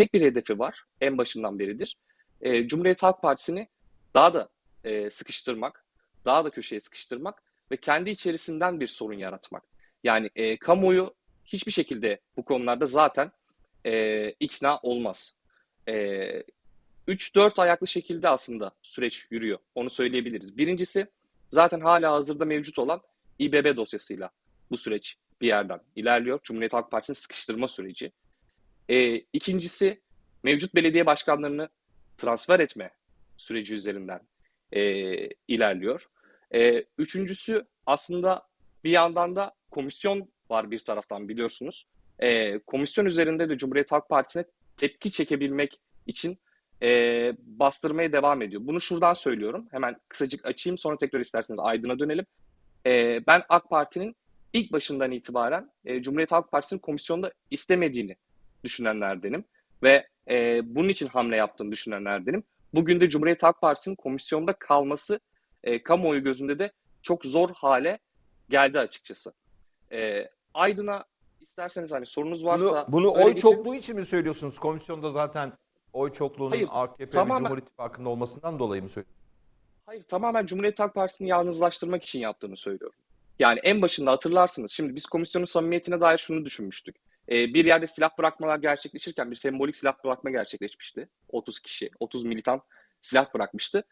tek bir hedefi var. En başından beridir. E, Cumhuriyet Halk Partisi'ni daha da e, sıkıştırmak, daha da köşeye sıkıştırmak ve kendi içerisinden bir sorun yaratmak. Yani e, kamuoyu hiçbir şekilde bu konularda zaten e, ikna olmaz. E, 3-4 ayaklı şekilde aslında süreç yürüyor. Onu söyleyebiliriz. Birincisi zaten hala hazırda mevcut olan İBB dosyasıyla bu süreç bir yerden ilerliyor. Cumhuriyet Halk Partisi'nin sıkıştırma süreci. E, ikincisi mevcut belediye başkanlarını transfer etme süreci üzerinden e, ilerliyor. E, üçüncüsü aslında bir yandan da komisyon var bir taraftan biliyorsunuz. E, komisyon üzerinde de Cumhuriyet Halk Partisi'ne tepki çekebilmek için e, bastırmaya devam ediyor. Bunu şuradan söylüyorum. Hemen kısacık açayım sonra tekrar isterseniz Aydın'a dönelim. E, ben AK Parti'nin ilk başından itibaren e, Cumhuriyet Halk Partisi'nin komisyonda istemediğini düşünenlerdenim. Ve e, bunun için hamle yaptığını düşünenlerdenim. Bugün de Cumhuriyet Halk Partisi'nin komisyonda kalması e, kamuoyu gözünde de çok zor hale geldi açıkçası. E, Aydın'a isterseniz hani sorunuz Bunu, varsa bunu öyle oy çokluğu için mi söylüyorsunuz? Komisyonda zaten oy çokluğunun Hayır, AKP tamamen- ve Cumhur İttifakı'nda olmasından dolayı mı söylüyorsunuz? Hayır tamamen Cumhuriyet Halk Partisi'ni yalnızlaştırmak için yaptığını söylüyorum. Yani en başında hatırlarsınız. Şimdi biz komisyonun samimiyetine dair şunu düşünmüştük. Ee, bir yerde silah bırakmalar gerçekleşirken bir sembolik silah bırakma gerçekleşmişti. 30 kişi, 30 militan silah bırakmıştı.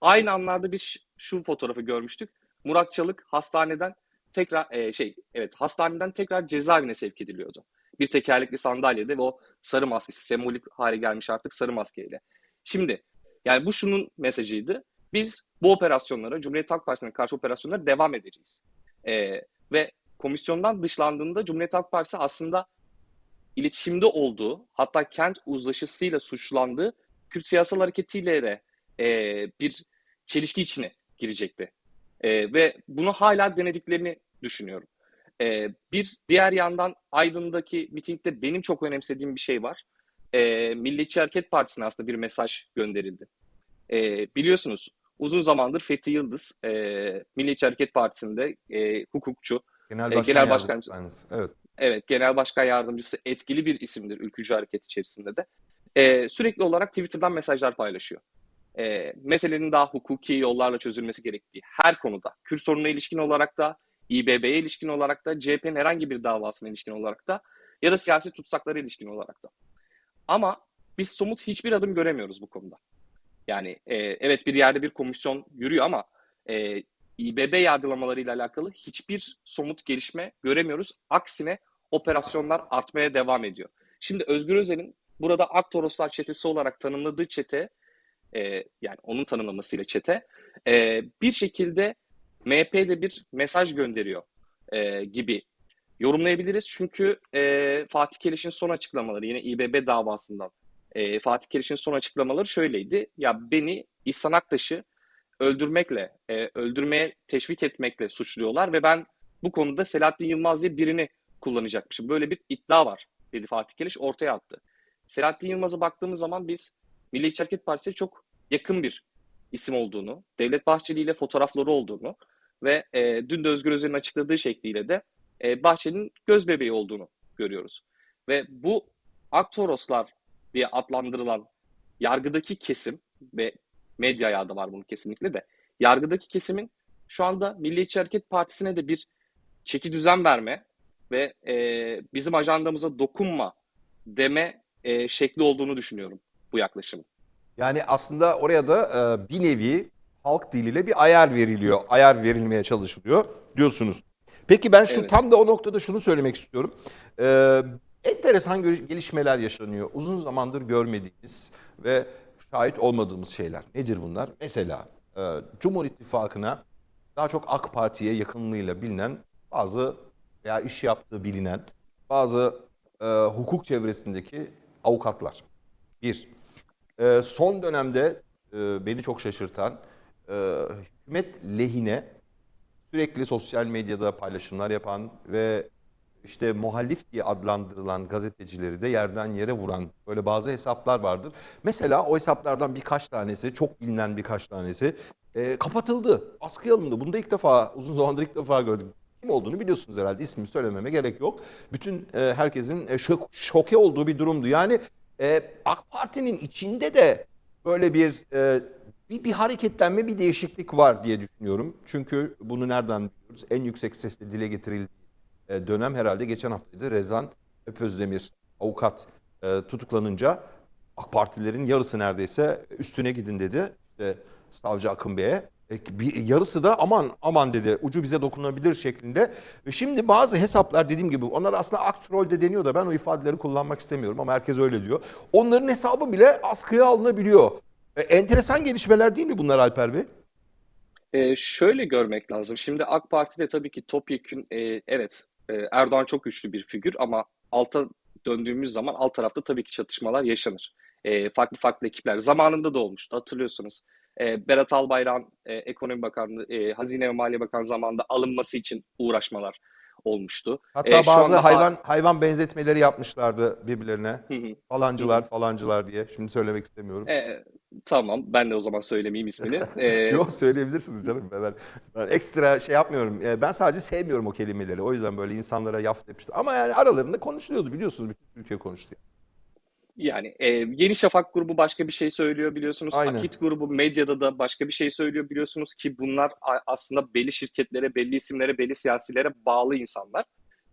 Aynı anlarda biz şu fotoğrafı görmüştük. Murat Çalık hastaneden tekrar e, şey evet hastaneden tekrar cezaevine sevk ediliyordu. Bir tekerlekli sandalyede ve o sarı maskesi sembolik hale gelmiş artık sarı maskeyle. Şimdi yani bu şunun mesajıydı. Biz bu operasyonlara, Cumhuriyet Halk Partisi'ne karşı operasyonlara devam edeceğiz. Ee, ve komisyondan dışlandığında Cumhuriyet Halk Partisi aslında iletişimde olduğu, hatta kent uzlaşısıyla suçlandığı Kürt siyasal hareketiyle de e, bir çelişki içine girecekti. E, ve bunu hala denediklerini düşünüyorum. E, bir diğer yandan Aydın'daki mitingde benim çok önemsediğim bir şey var. E, Milliyetçi Hareket Partisi'ne aslında bir mesaj gönderildi. E, biliyorsunuz uzun zamandır Fethi Yıldız, e, Milliyetçi Hareket Partisi'nde e, hukukçu, Genel E, Başkan Genel Yardımcısı Başkan- aynısı. Evet. Evet genel başkan yardımcısı etkili bir isimdir ülkücü hareket içerisinde de. Ee, sürekli olarak Twitter'dan mesajlar paylaşıyor. Ee, meselenin daha hukuki yollarla çözülmesi gerektiği her konuda. Kürt sorununa ilişkin olarak da, İBB'ye ilişkin olarak da, CHP'nin herhangi bir davasına ilişkin olarak da ya da siyasi tutsaklara ilişkin olarak da. Ama biz somut hiçbir adım göremiyoruz bu konuda. Yani e, evet bir yerde bir komisyon yürüyor ama e, İBB yargılamalarıyla alakalı hiçbir somut gelişme göremiyoruz. Aksine operasyonlar artmaya devam ediyor. Şimdi Özgür Özel'in burada Aktoroslar çetesi olarak tanımladığı çete, e, yani onun tanımlamasıyla çete, e, bir şekilde MHP'de bir mesaj gönderiyor e, gibi yorumlayabiliriz. Çünkü e, Fatih Keliş'in son açıklamaları yine İBB davasından e, Fatih Keliş'in son açıklamaları şöyleydi. Ya beni İhsan Aktaş'ı öldürmekle, e, öldürmeye teşvik etmekle suçluyorlar ve ben bu konuda Selahattin Yılmaz diye birini kullanacakmışım. Böyle bir iddia var dedi Fatih Keleş ortaya attı. Selahattin Yılmaz'a baktığımız zaman biz Milliyetçi Hareket Partisi'ne çok yakın bir isim olduğunu, Devlet Bahçeli ile fotoğrafları olduğunu ve e, dün de Özgür Özel'in açıkladığı şekliyle de e, Bahçeli'nin göz bebeği olduğunu görüyoruz. Ve bu Aktoroslar diye adlandırılan yargıdaki kesim ve medya ayağı da var bunun kesinlikle de. Yargıdaki kesimin şu anda Milliyetçi Hareket Partisi'ne de bir çeki düzen verme ve e, bizim ajandamıza dokunma deme e, şekli olduğunu düşünüyorum bu yaklaşımın. Yani aslında oraya da e, bir nevi halk diliyle bir ayar veriliyor. Ayar verilmeye çalışılıyor diyorsunuz. Peki ben şu Evet. tam da o noktada şunu söylemek istiyorum. E, enteresan gelişmeler yaşanıyor. Uzun zamandır görmediğimiz ve şahit olmadığımız şeyler. Nedir bunlar? Mesela e, Cumhur İttifakı'na daha çok AK Parti'ye yakınlığıyla bilinen bazı veya iş yaptığı bilinen bazı e, hukuk çevresindeki avukatlar. Bir. Ee, son dönemde e, beni çok şaşırtan e, hükümet lehine sürekli sosyal medyada paylaşımlar yapan ve işte muhalif diye adlandırılan gazetecileri de yerden yere vuran böyle bazı hesaplar vardır. Mesela o hesaplardan birkaç tanesi, çok bilinen birkaç tanesi e, kapatıldı, askıya alındı. Bunu da ilk defa, uzun zamandır ilk defa gördüm. Kim olduğunu biliyorsunuz herhalde, ismini söylememe gerek yok. Bütün e, herkesin e, şok, şoke olduğu bir durumdu. Yani e, AK Parti'nin içinde de böyle bir, e, bir bir hareketlenme, bir değişiklik var diye düşünüyorum. Çünkü bunu nereden biliyoruz? En yüksek sesle dile getirildiği dönem herhalde geçen haftaydı. Rezan Öpözdemir avukat e, tutuklanınca AK Partilerin yarısı neredeyse üstüne gidin dedi. İşte savcı Akın Bey'e. E, bir yarısı da aman aman dedi ucu bize dokunabilir şeklinde. Ve şimdi bazı hesaplar dediğim gibi onlar aslında aktrol de deniyor da ben o ifadeleri kullanmak istemiyorum ama herkes öyle diyor. Onların hesabı bile askıya alınabiliyor. E, enteresan gelişmeler değil mi bunlar Alper Bey? Ee, şöyle görmek lazım. Şimdi AK Parti'de tabii ki topyekün e, evet e, Erdoğan çok güçlü bir figür ama alta döndüğümüz zaman alt tarafta tabii ki çatışmalar yaşanır. E, farklı farklı ekipler zamanında da olmuştu hatırlıyorsunuz. E, Berat Albayrak'ın e, Ekonomi Bakanlığı, e, Hazine ve Maliye Bakanı zamanında alınması için uğraşmalar olmuştu. Hatta E, bazı anda- hayvan hayvan benzetmeleri yapmışlardı birbirlerine. Hı hı. Falancılar falancılar diye. Şimdi söylemek istemiyorum. E, tamam ben de o zaman söylemeyeyim ismini. E, Yok söyleyebilirsiniz canım. Ben, ben, ekstra şey yapmıyorum. Ee, Ben sadece sevmiyorum o kelimeleri. O yüzden böyle insanlara yaf yapıştı. Ama yani aralarında konuşuluyordu biliyorsunuz. Bütün Türkiye konuştu. Yani e, Yeni Şafak grubu başka bir şey söylüyor biliyorsunuz. Aynen. Akit grubu medyada da başka bir şey söylüyor biliyorsunuz ki bunlar aslında belli şirketlere, belli isimlere, belli siyasilere bağlı insanlar.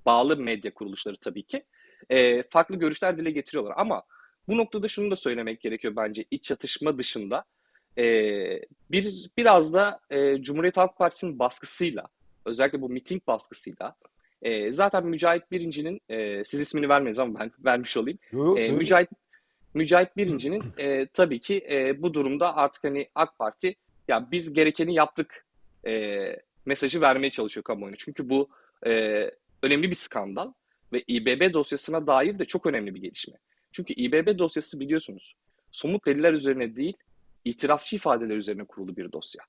Bağlı medya kuruluşları tabii ki. E, farklı görüşler dile getiriyorlar ama bu noktada şunu da söylemek gerekiyor bence iç çatışma dışında. E, bir Biraz da e, Cumhuriyet Halk Partisi'nin baskısıyla, özellikle bu miting baskısıyla, e, zaten Mücahit Birinci'nin, e, siz ismini vermeyiz ama ben vermiş olayım. E. Mücahit Mücahit Birinci'nin e, tabii ki e, bu durumda artık hani AK Parti ya biz gerekeni yaptık e, mesajı vermeye çalışıyor kamuoyuna. Çünkü bu e, önemli bir skandal ve İBB dosyasına dair de çok önemli bir gelişme. Çünkü İBB dosyası biliyorsunuz somut deliller üzerine değil itirafçı ifadeler üzerine kurulu bir dosya.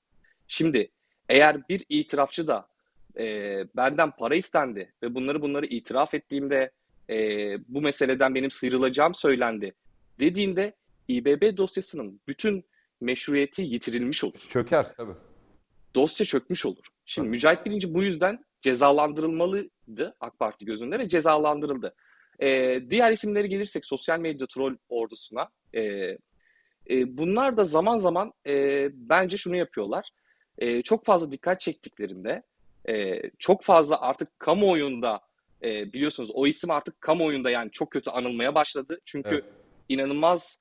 Şimdi eğer bir itirafçı da e, benden para istendi ve bunları bunları itiraf ettiğimde e, bu meseleden benim sıyrılacağım söylendi dediğinde İBB dosyasının bütün meşruiyeti yitirilmiş olur. Çöker tabii. Dosya çökmüş olur. Şimdi Tabii. Mücahit Birinci bu yüzden cezalandırılmalıydı AK Parti gözünde ve cezalandırıldı. Ee, diğer isimlere gelirsek sosyal medya troll ordusuna. e, e, bunlar da zaman zaman e, bence şunu yapıyorlar. E, çok fazla dikkat çektiklerinde e, çok fazla artık kamuoyunda e, biliyorsunuz o isim artık kamuoyunda yani çok kötü anılmaya başladı. Çünkü Evet. inanılmaz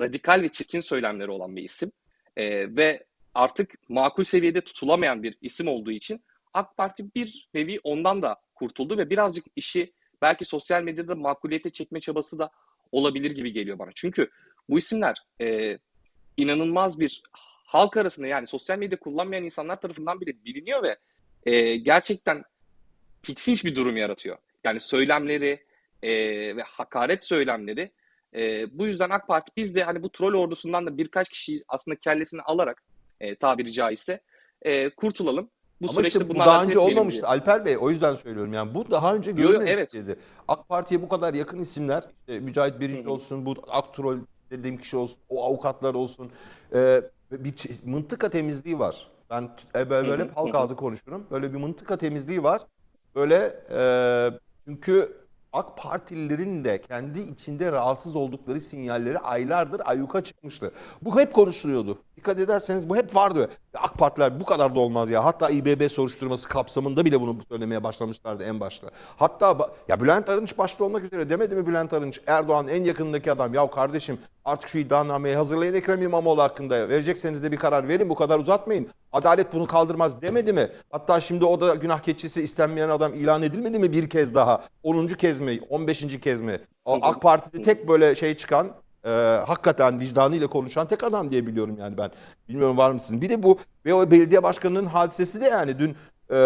radikal ve çirkin söylemleri olan bir isim. Ee, ve artık makul seviyede tutulamayan bir isim olduğu için AK Parti bir nevi ondan da kurtuldu ve birazcık işi belki sosyal medyada makuliyete çekme çabası da olabilir gibi geliyor bana. Çünkü bu isimler e, inanılmaz bir halk arasında yani sosyal medya kullanmayan insanlar tarafından bile biliniyor ve e, gerçekten tiksinç bir durum yaratıyor. Yani söylemleri e, ve hakaret söylemleri e, bu yüzden AK Parti biz de hani bu troll ordusundan da birkaç kişiyi aslında kellesini alarak e, tabiri caizse e, kurtulalım. Bu Ama işte bu daha önce olmamıştı diye. Alper Bey. O yüzden söylüyorum yani bu daha önce görülmemişti. AK Parti'ye bu kadar yakın isimler işte Mücahit Birinci Hı hı. olsun, bu Aktrol dediğim kişi olsun, o avukatlar olsun. Ee, bir mıntıka temizliği var. Ben e, böyle hep halk ağzı konuşurum. Böyle bir mıntıka temizliği var. Böyle e, çünkü AK Partililerin de kendi içinde rahatsız oldukları sinyalleri aylardır ayyuka çıkmıştı. Bu hep konuşuluyordu. Dikkat ederseniz bu hep vardı. AK Partiler bu kadar da olmaz ya. Hatta İBB soruşturması kapsamında bile bunu söylemeye başlamışlardı en başta. Hatta ya Bülent Arınç başta olmak üzere demedi mi Bülent Arınç Erdoğan en yakınındaki adam ya kardeşim artık şu iddianameyi hazırlayın Ekrem İmamoğlu hakkında verecekseniz de bir karar verin bu kadar uzatmayın. Adalet bunu kaldırmaz demedi mi? Hatta şimdi o da günah keçisi istenmeyen adam ilan edilmedi mi bir kez daha? 10. kez mi? 15. kez mi? AK Parti'de tek böyle şey çıkan e, hakikaten vicdanıyla konuşan tek adam diye biliyorum yani ben. Bilmiyorum var mısınız? Bir de bu ve o belediye başkanının hadisesi de yani dün e,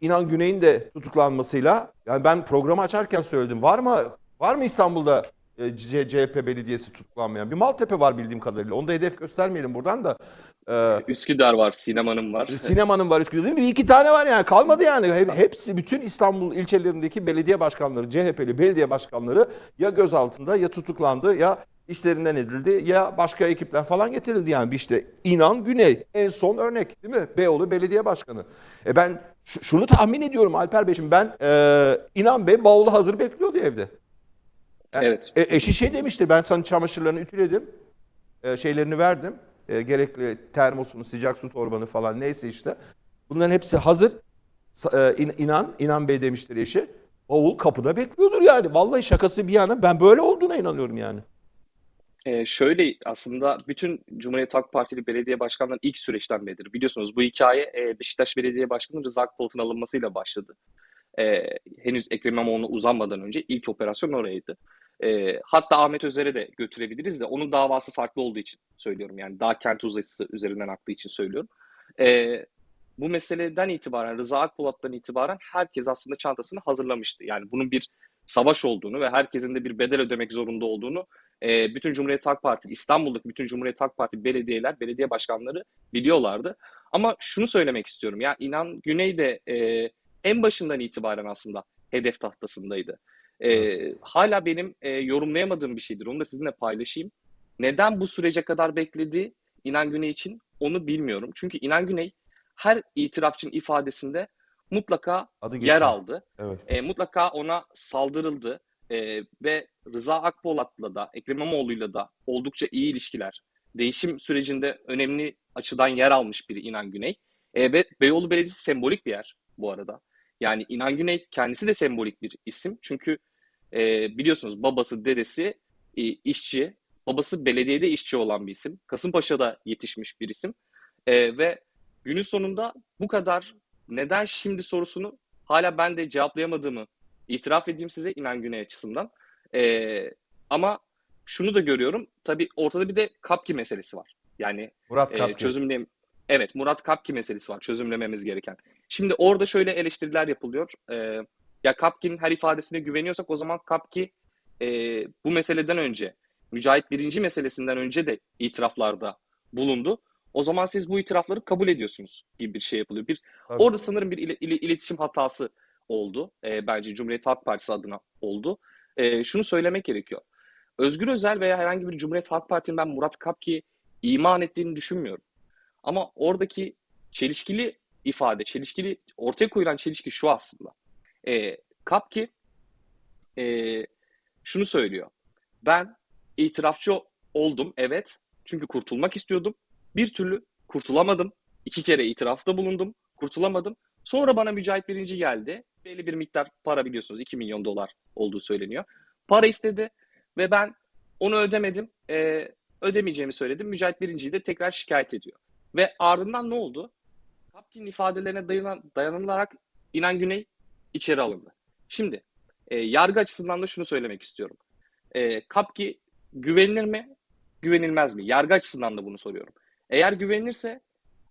İnan Güney'in de tutuklanmasıyla yani ben programı açarken söyledim. Var mı var mı İstanbul'da e, CHP belediyesi tutuklanmayan? Bir Maltepe var bildiğim kadarıyla. Onu da hedef göstermeyelim buradan da. E, Üsküdar var, Sinema'nın var. Sinemanın var Üsküdar'da değil mi? Bir iki tane var yani. Kalmadı yani. Hep- Hepsi bütün İstanbul ilçelerindeki belediye başkanları, CHP'li belediye başkanları ya gözaltında ya tutuklandı ya işlerinden edildi ya başka ekipler falan getirildi yani. Bir işte İnan Güney en son örnek değil mi? Beyoğlu Belediye Başkanı. E ben şunu tahmin ediyorum Alper Bey şimdi ben e, İnan Bey bavulu hazır bekliyordu evde. Yani Evet. E, eşi şey demişti ben sana çamaşırlarını ütüledim. E, şeylerini verdim. E, gerekli termosunu, sıcak su torbanı falan neyse işte. Bunların hepsi hazır. E, in- inan, inan Bey demiştir eşi. Bavul kapıda bekliyordur yani. Vallahi şakası bir yana ben böyle olduğuna inanıyorum yani. Ee, şöyle aslında bütün Cumhuriyet Halk Partili belediye başkanlarının ilk süreçten beridir. Biliyorsunuz bu hikaye e, Beşiktaş Belediye Başkanı Rıza Akpolat'ın alınmasıyla başladı. Ee, henüz Ekrem İmamoğlu'na uzanmadan önce ilk operasyon oraydı. Ee, hatta Ahmet Özer'e de götürebiliriz de onun davası farklı olduğu için söylüyorum. Yani daha kent uzlaşısı üzerinden aktığı için söylüyorum. Ee, bu meseleden itibaren Rıza Akpolat'tan itibaren herkes aslında çantasını hazırlamıştı. Yani bunun bir savaş olduğunu ve herkesin de bir bedel ödemek zorunda olduğunu e, bütün Cumhuriyet Halk Partisi, İstanbul'daki bütün Cumhuriyet Halk Parti belediyeler, belediye başkanları biliyorlardı. Ama şunu söylemek istiyorum. Ya İnan Güney de e, en başından itibaren aslında hedef tahtasındaydı. E, hala benim e, yorumlayamadığım bir şeydir. Onu da sizinle paylaşayım. Neden bu sürece kadar bekledi İnan Güney için onu bilmiyorum. Çünkü İnan Güney her itirafçının ifadesinde mutlaka Adı yer aldı Evet. e, mutlaka ona saldırıldı E, ve Rıza Akpolat'la da Ekrem İmamoğlu'yla da oldukça iyi ilişkiler. Değişim sürecinde önemli açıdan yer almış biri İnan Güney. E, ve Beyoğlu Belediyesi sembolik bir yer bu arada. Yani İnan Güney kendisi de sembolik bir isim. Çünkü e, biliyorsunuz babası, dedesi e, işçi, babası belediyede işçi olan bir isim. Kasımpaşa'da yetişmiş bir isim. E, ve günün sonunda bu kadar neden şimdi sorusunu hala ben de cevaplayamadığımı itiraf edeyim size İnan Güney açısından. Ee, ama şunu da görüyorum. Tabii ortada bir de Kapki meselesi var. Yani Murat e, Kapki. çözümle Evet, Murat Kapki meselesi var çözümlememiz gereken. Şimdi orada şöyle eleştiriler yapılıyor. Ee, ya Kapki'nin her ifadesine güveniyorsak o zaman Kapki e, bu meseleden önce, Mücahit birinci meselesinden önce de itiraflarda bulundu. O zaman siz bu itirafları kabul ediyorsunuz gibi bir şey yapılıyor. Bir Tabii. Orada sanırım bir ile- ile- iletişim hatası oldu. Ee, bence Cumhuriyet Halk Partisi adına oldu. Ee, şunu söylemek gerekiyor. Özgür Özel veya herhangi bir Cumhuriyet Halk Partisi'nin ben Murat Kapki'yi iman ettiğini düşünmüyorum. Ama oradaki çelişkili ifade, çelişkili ortaya koyulan çelişki şu aslında. Ee, Kapki ee, şunu söylüyor. Ben itirafçı oldum evet. Çünkü kurtulmak istiyordum. Bir türlü kurtulamadım. İki kere itirafta bulundum. Kurtulamadım. Sonra bana Mücahit Birinci geldi. Belli bir miktar para biliyorsunuz 2 milyon dolar olduğu söyleniyor. Para istedi ve ben onu ödemedim. Ee, ödemeyeceğimi söyledim. Mücahit Birinci'yi de tekrar şikayet ediyor. Ve ardından ne oldu? Kapkin'in ifadelerine dayanan, dayanılarak İnan Güney içeri alındı. Şimdi e, yargı açısından da şunu söylemek istiyorum. E, Kapki güvenilir mi? Güvenilmez mi? Yargı açısından da bunu soruyorum. Eğer güvenilirse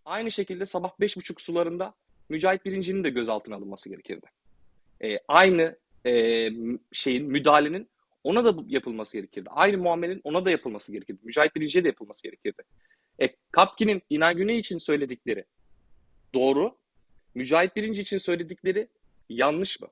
aynı şekilde sabah 5.30 sularında Mücahit Birinci'nin de gözaltına alınması gerekirdi. E, aynı e, şeyin, müdahalenin ona da yapılması gerekirdi. Aynı muamelenin ona da yapılması gerekirdi. Mücahit Birinci'ye de yapılması gerekirdi. E, Kapki'nin İnan Güney için söyledikleri doğru. Mücahit Birinci için söyledikleri yanlış mı?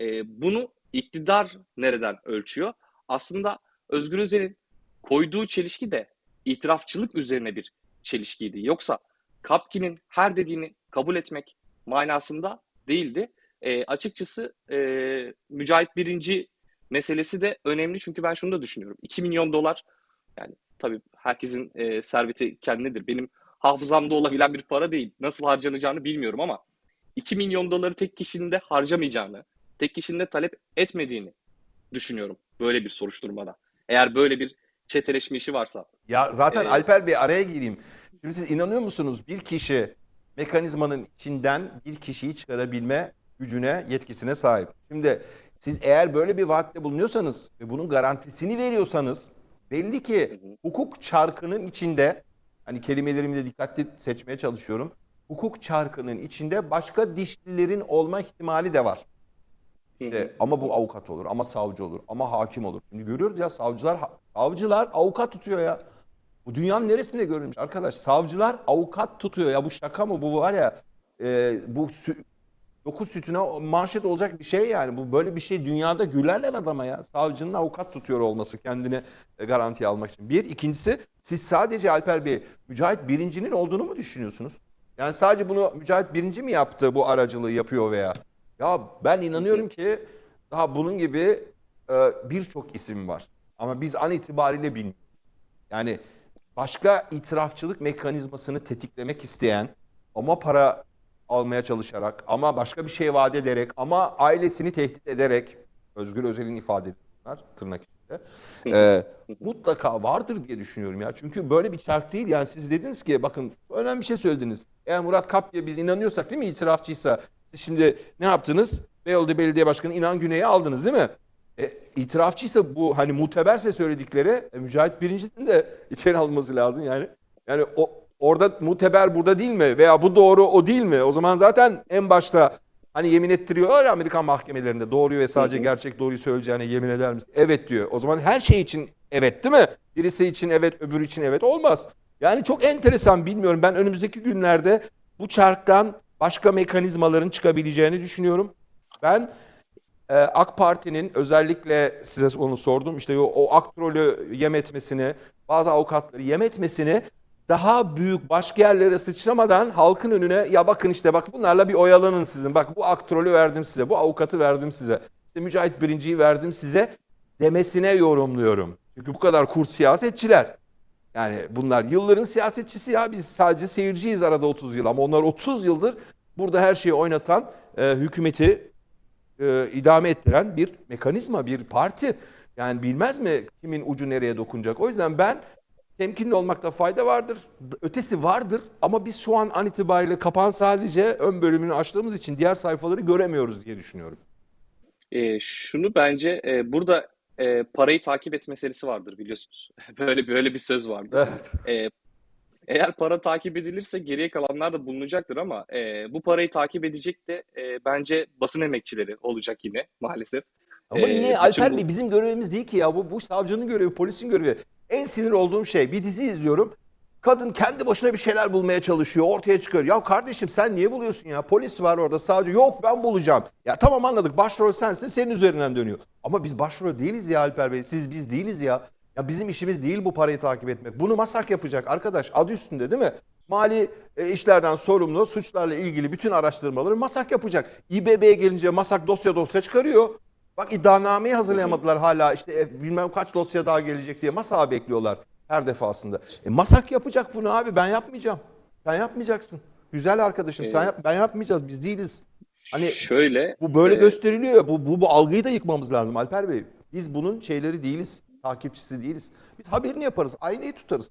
E, bunu iktidar nereden ölçüyor? Aslında Özgür Özel'in koyduğu çelişki de itirafçılık üzerine bir çelişkiydi. Yoksa Kapki'nin her dediğini kabul etmek manasında değildi. E, açıkçası e, Mücahit Birinci meselesi de önemli çünkü ben şunu da düşünüyorum. 2 milyon dolar yani tabii herkesin e, serveti kendinedir. Benim hafızamda olabilen bir para değil. Nasıl harcanacağını bilmiyorum ama 2 milyon doları tek kişinin de harcamayacağını, tek kişinin de talep etmediğini düşünüyorum böyle bir soruşturmada. Eğer böyle bir çeteleşme işi varsa. Ya zaten Ee, Alper Bey araya gireyim. Şimdi siz inanıyor musunuz bir kişi mekanizmanın içinden bir kişiyi çıkarabilme gücüne, yetkisine sahip. Şimdi siz eğer böyle bir vaatte bulunuyorsanız ve bunun garantisini veriyorsanız belli ki hukuk çarkının içinde hani kelimelerimi de dikkatli seçmeye çalışıyorum. Hukuk çarkının içinde başka dişlilerin olma ihtimali de var. İşte ama bu avukat olur, ama savcı olur, ama hakim olur. Şimdi görüyoruz ya savcılar savcılar avukat tutuyor ya. Bu dünyanın neresinde görülmüş arkadaş? Savcılar avukat tutuyor ya. Bu şaka mı? Bu var ya e, bu dokuz sütüne manşet olacak bir şey yani. Bu böyle bir şey dünyada gülerler adama ya. Savcının avukat tutuyor olması kendini e, garantiye almak için. Bir. ikincisi siz sadece Alper Bey Mücahit Birinci'nin olduğunu mu düşünüyorsunuz? Yani sadece bunu Mücahit Birinci mi yaptı bu aracılığı yapıyor veya? Ya ben inanıyorum ki daha bunun gibi e, birçok isim var. Ama biz an itibariyle bilmiyoruz. Yani başka itirafçılık mekanizmasını tetiklemek isteyen ama para almaya çalışarak ama başka bir şey vaat ederek ama ailesini tehdit ederek Özgür Özel'in ifade bunlar tırnak içinde. e, mutlaka vardır diye düşünüyorum ya. Çünkü böyle bir çark değil. Yani siz dediniz ki bakın önemli bir şey söylediniz. Eğer Murat Kapya biz inanıyorsak değil mi itirafçıysa siz şimdi ne yaptınız? Beyoğlu Belediye Başkanı İnan Güney'i aldınız değil mi? E, itirafçıysa bu hani muteberse söyledikleri e, Mücahit Birinci'nin de içeri alınması lazım yani. Yani o orada muteber burada değil mi? Veya bu doğru o değil mi? O zaman zaten en başta hani yemin ettiriyorlar ya Amerikan mahkemelerinde doğruyu ve sadece gerçek doğruyu söyleyeceğine yemin eder misin? Evet diyor. O zaman her şey için evet değil mi? Birisi için evet öbürü için evet olmaz. Yani çok enteresan bilmiyorum. Ben önümüzdeki günlerde bu çarktan başka mekanizmaların çıkabileceğini düşünüyorum. Ben e, AK Parti'nin özellikle size onu sordum işte o, o aktrolü yem etmesini, bazı avukatları yem etmesini daha büyük başka yerlere sıçramadan halkın önüne ya bakın işte bak bunlarla bir oyalanın sizin. Bak bu aktrolü verdim size, bu avukatı verdim size. İşte Mücahit Birinci'yi verdim size demesine yorumluyorum. Çünkü bu kadar kurt siyasetçiler. Yani bunlar yılların siyasetçisi ya biz sadece seyirciyiz arada 30 yıl ama onlar 30 yıldır burada her şeyi oynatan e, hükümeti e, idame ettiren bir mekanizma, bir parti. Yani bilmez mi kimin ucu nereye dokunacak? O yüzden ben temkinli olmakta fayda vardır. Ötesi vardır ama biz şu an an itibariyle kapan sadece ön bölümünü açtığımız için diğer sayfaları göremiyoruz diye düşünüyorum. E, şunu bence e, burada e, parayı takip et meselesi vardır biliyorsunuz. Böyle böyle bir söz vardır. Evet. E, eğer para takip edilirse geriye kalanlar da bulunacaktır ama e, bu parayı takip edecek de e, bence basın emekçileri olacak yine maalesef. Ama Ee, niye Alper bu- Bey bizim görevimiz değil ki ya bu, bu savcının görevi, polisin görevi. En sinir olduğum şey bir dizi izliyorum. Kadın kendi başına bir şeyler bulmaya çalışıyor, ortaya çıkıyor. Ya kardeşim sen niye buluyorsun ya? Polis var orada, savcı. Yok ben bulacağım. Ya tamam anladık başrol sensin, senin üzerinden dönüyor. Ama biz başrol değiliz ya Alper Bey. Siz biz değiliz ya. Ya bizim işimiz değil bu parayı takip etmek. Bunu MASAK yapacak arkadaş. Adı üstünde değil mi? Mali e, işlerden sorumlu, suçlarla ilgili bütün araştırmaları MASAK yapacak. İBB'ye gelince MASAK dosya dosya çıkarıyor. Bak iddianameyi hazırlayamadılar hala işte e, bilmem kaç dosya daha gelecek diye MASAK'ı bekliyorlar her defasında. E, MASAK yapacak bunu abi ben yapmayacağım. Sen yapmayacaksın. Güzel arkadaşım sen Ee, yap, ben yapmayacağız biz değiliz. Hani Şöyle bu böyle e, gösteriliyor bu, bu, bu algıyı da yıkmamız lazım Alper Bey. Biz bunun şeyleri değiliz, takipçisi değiliz. Biz haberini yaparız, aynayı tutarız.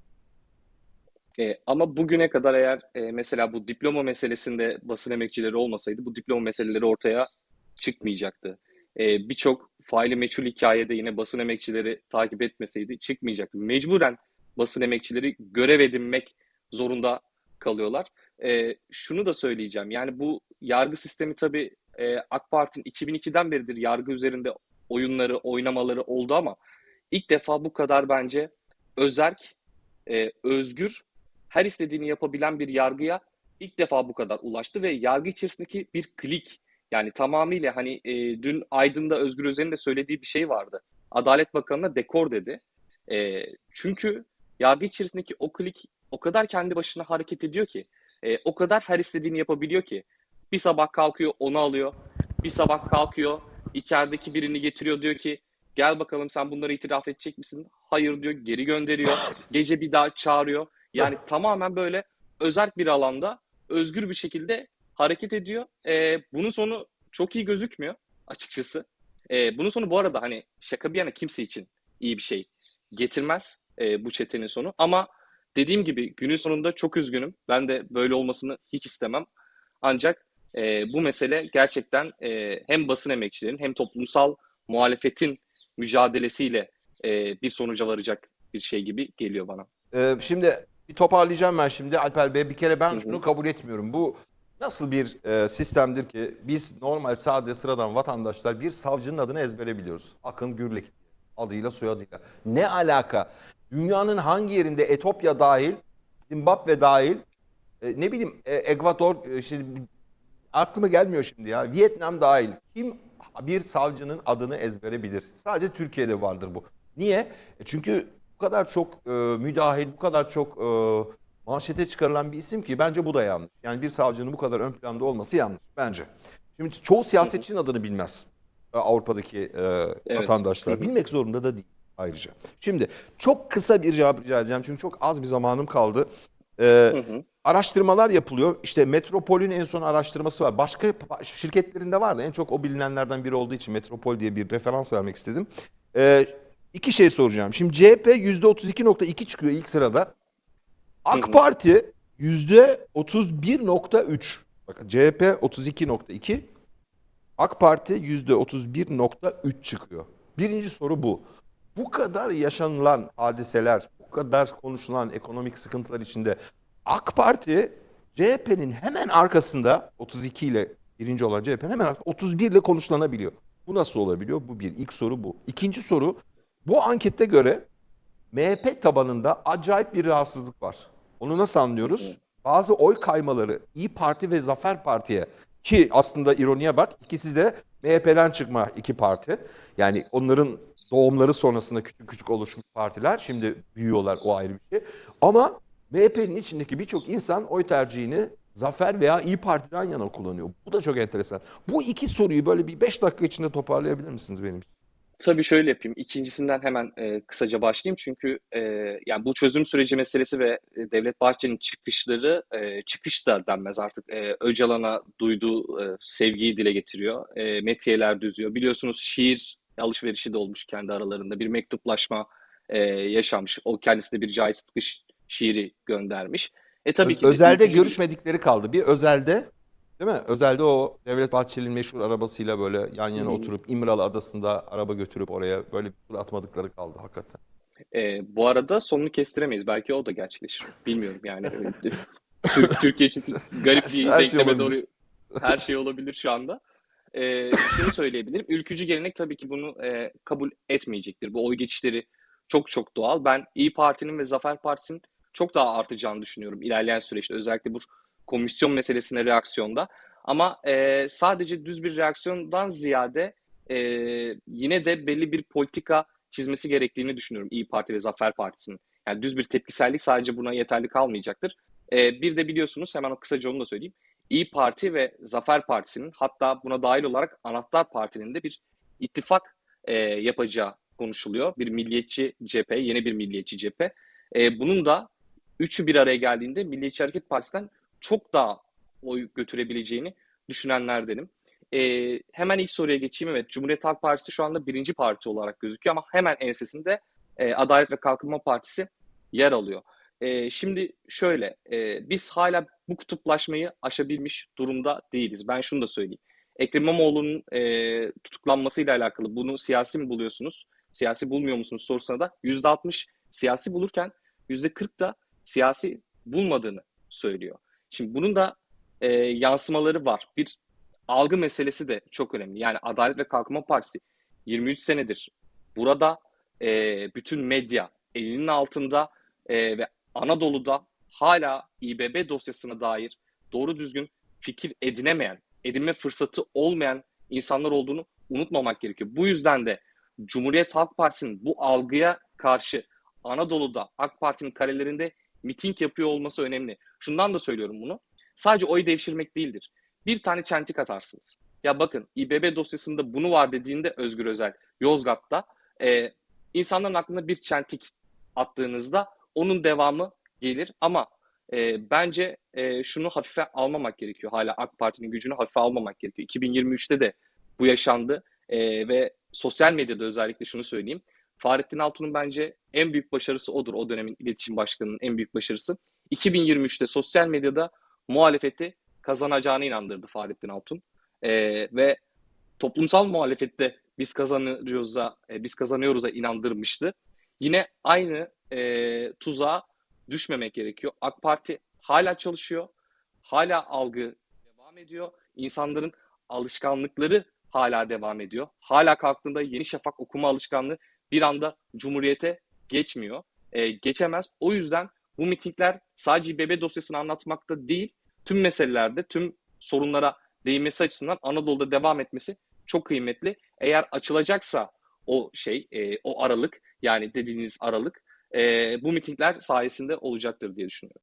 E, ama bugüne kadar eğer e, mesela bu diploma meselesinde basın emekçileri olmasaydı bu diploma meseleleri ortaya çıkmayacaktı. E, Birçok faili meçhul hikayede yine basın emekçileri takip etmeseydi çıkmayacaktı. Mecburen basın emekçileri görev edinmek zorunda kalıyorlar. E, şunu da söyleyeceğim. Yani bu yargı sistemi tabii e, AK Parti'nin 2002'den beridir yargı üzerinde oyunları, oynamaları oldu ama ilk defa bu kadar bence özerk, e, özgür her istediğini yapabilen bir yargıya ilk defa bu kadar ulaştı ve yargı içerisindeki bir klik yani tamamıyla hani e, dün Aydın'da Özgür Özel'in de söylediği bir şey vardı. Adalet Bakanı'na dekor dedi. E, çünkü yargı içerisindeki o klik o kadar kendi başına hareket ediyor ki e, o kadar her istediğini yapabiliyor ki bir sabah kalkıyor onu alıyor bir sabah kalkıyor içerideki birini getiriyor diyor ki gel bakalım sen bunları itiraf edecek misin? Hayır diyor geri gönderiyor. Gece bir daha çağırıyor. Yani tamamen böyle özerk bir alanda özgür bir şekilde hareket ediyor. Ee, bunun sonu çok iyi gözükmüyor açıkçası. Ee, bunun sonu bu arada hani şaka bir yana kimse için iyi bir şey getirmez e, bu çetenin sonu. Ama dediğim gibi günün sonunda çok üzgünüm. Ben de böyle olmasını hiç istemem. Ancak e, bu mesele gerçekten e, hem basın emekçilerin hem toplumsal muhalefetin mücadelesiyle e, bir sonuca varacak bir şey gibi geliyor bana. Ee, şimdi bir toparlayacağım ben şimdi Alper Bey. Bir kere ben şunu kabul etmiyorum. Bu nasıl bir e, sistemdir ki biz normal sade sıradan vatandaşlar bir savcının adını ezbere biliyoruz. Akın Gürlek adıyla soyadıyla. Ne alaka? Dünyanın hangi yerinde Etopya dahil, Zimbabwe dahil, e, ne bileyim e, Ekvador, e, işte, aklıma gelmiyor şimdi ya. Vietnam dahil. Kim bir savcının adını ezbere bilir? Sadece Türkiye'de vardır bu. Niye? E çünkü bu kadar çok e, müdahil, bu kadar çok e, manşete çıkarılan bir isim ki bence bu da yanlış. Yani bir savcının bu kadar ön planda olması yanlış bence. Şimdi çoğu siyasetçinin adını bilmez. e, Avrupa'daki e, Evet. vatandaşlar. Hı. Bilmek zorunda da değil ayrıca. Şimdi çok kısa bir cevap rica edeceğim çünkü çok az bir zamanım kaldı. E, Hı hı. araştırmalar yapılıyor. İşte Metropol'ün en son araştırması var. Başka şirketlerinde vardı. En çok o bilinenlerden biri olduğu için Metropol diye bir referans vermek istedim. E, iki şey soracağım. Şimdi CHP %32.2 çıkıyor ilk sırada. AK. Parti %31.3. Bakın CHP 32.2. AK Parti %31.3 çıkıyor. Birinci soru bu. Bu kadar yaşanılan hadiseler, bu kadar konuşulan ekonomik sıkıntılar içinde AK Parti CHP'nin hemen arkasında 32 ile birinci olan CHP'nin hemen arkasında 31 ile konuşlanabiliyor. Bu nasıl olabiliyor? Bu bir. İlk soru bu. İkinci soru bu ankette göre MHP tabanında acayip bir rahatsızlık var. Onu nasıl anlıyoruz? Bazı oy kaymaları İyi Parti ve Zafer Parti'ye ki aslında ironiye bak ikisi de MHP'den çıkma iki parti. Yani onların doğumları sonrasında küçük küçük oluşmuş partiler. Şimdi büyüyorlar o ayrı bir şey. Ama MHP'nin içindeki birçok insan oy tercihini Zafer veya İyi Parti'den yana kullanıyor. Bu da çok enteresan. Bu iki soruyu böyle bir 5 dakika içinde toparlayabilir misiniz benim için? Tabii şöyle yapayım. İkincisinden hemen e, kısaca başlayayım. Çünkü e, yani bu çözüm süreci meselesi ve e, Devlet Bahçeli'nin çıkışları e, çıkış da denmez artık. E, Öcalan'a duyduğu e, sevgiyi dile getiriyor. E, metiyeler düzüyor. Biliyorsunuz şiir alışverişi de olmuş kendi aralarında. Bir mektuplaşma e, yaşanmış. O kendisine bir Cahit Sıtkı şi- şiiri göndermiş. E tabii Öz- ki de özelde ülkücü- görüşmedikleri kaldı. Bir özelde değil mi? Özelde o Devlet Bahçeli'nin meşhur arabasıyla böyle yan yana oturup İmralı Adası'nda araba götürüp oraya böyle bir tur atmadıkları kaldı hakikaten. E, bu arada sonunu kestiremeyiz. Belki o da gerçekleşir. Bilmiyorum yani. Türk, Türkiye için garip bir Her şey denkleme doğru olabilir. her şey olabilir şu anda. E, şunu söyleyebilirim. Ülkücü gelenek tabii ki bunu e, kabul etmeyecektir. Bu oy geçişleri çok çok doğal. Ben İyi Parti'nin ve Zafer Partisi'nin çok daha artacağını düşünüyorum ilerleyen süreçte. Özellikle bu komisyon meselesine reaksiyonda. Ama e, sadece düz bir reaksiyondan ziyade e, yine de belli bir politika çizmesi gerektiğini düşünüyorum İyi Parti ve Zafer Partisi'nin. Yani düz bir tepkisellik sadece buna yeterli kalmayacaktır. Ee, bir de biliyorsunuz hemen kısaca onu da söyleyeyim. İyi Parti ve Zafer Partisi'nin hatta buna dahil olarak Anahtar Parti'nin de bir ittifak e, yapacağı konuşuluyor. Bir milliyetçi cephe, yeni bir milliyetçi cephe. E, bunun da üçü bir araya geldiğinde Milliyetçi Hareket Partisi'nden çok daha oy götürebileceğini düşünenlerdenim. E, hemen ilk soruya geçeyim. Evet, Cumhuriyet Halk Partisi şu anda birinci parti olarak gözüküyor ama hemen ensesinde e, Adalet ve Kalkınma Partisi yer alıyor. E, şimdi şöyle, e, biz hala bu kutuplaşmayı aşabilmiş durumda değiliz. Ben şunu da söyleyeyim. Ekrem İmamoğlu'nun e, tutuklanmasıyla alakalı bunu siyasi mi buluyorsunuz, siyasi bulmuyor musunuz sorusuna da %60 siyasi bulurken %40 da siyasi bulmadığını söylüyor. Şimdi bunun da e, yansımaları var. Bir algı meselesi de çok önemli. Yani Adalet ve Kalkınma Partisi 23 senedir burada e, bütün medya elinin altında e, ve Anadolu'da hala İBB dosyasına dair doğru düzgün fikir edinemeyen, edinme fırsatı olmayan insanlar olduğunu unutmamak gerekiyor. Bu yüzden de Cumhuriyet Halk Partisi'nin bu algıya karşı Anadolu'da AK Parti'nin kalelerinde miting yapıyor olması önemli. Şundan da söylüyorum bunu. Sadece oy devşirmek değildir. Bir tane çentik atarsınız. Ya bakın İBB dosyasında bunu var dediğinde Özgür Özel Yozgat'ta e, insanların aklına bir çentik attığınızda onun devamı gelir ama e, bence e, şunu hafife almamak gerekiyor. Hala AK Parti'nin gücünü hafife almamak gerekiyor. 2023'te de bu yaşandı e, ve sosyal medyada özellikle şunu söyleyeyim. Fahrettin Altun'un bence en büyük başarısı odur. O dönemin iletişim başkanının en büyük başarısı. 2023'te sosyal medyada muhalefeti kazanacağına inandırdı Fahrettin Altun. E, ve toplumsal muhalefette biz kazanıyoruz'a e, biz kazanıyoruz'a inandırmıştı. Yine aynı e, tuzağa düşmemek gerekiyor. AK Parti hala çalışıyor. Hala algı devam ediyor. İnsanların alışkanlıkları hala devam ediyor. Hala kalktığında Yeni Şafak okuma alışkanlığı bir anda Cumhuriyete geçmiyor. E, geçemez. O yüzden bu mitingler sadece İBB dosyasını anlatmakta değil, tüm meselelerde, tüm sorunlara değinmesi açısından Anadolu'da devam etmesi çok kıymetli. Eğer açılacaksa o şey, e, o aralık yani dediğiniz aralık e, bu mitingler sayesinde olacaktır diye düşünüyorum.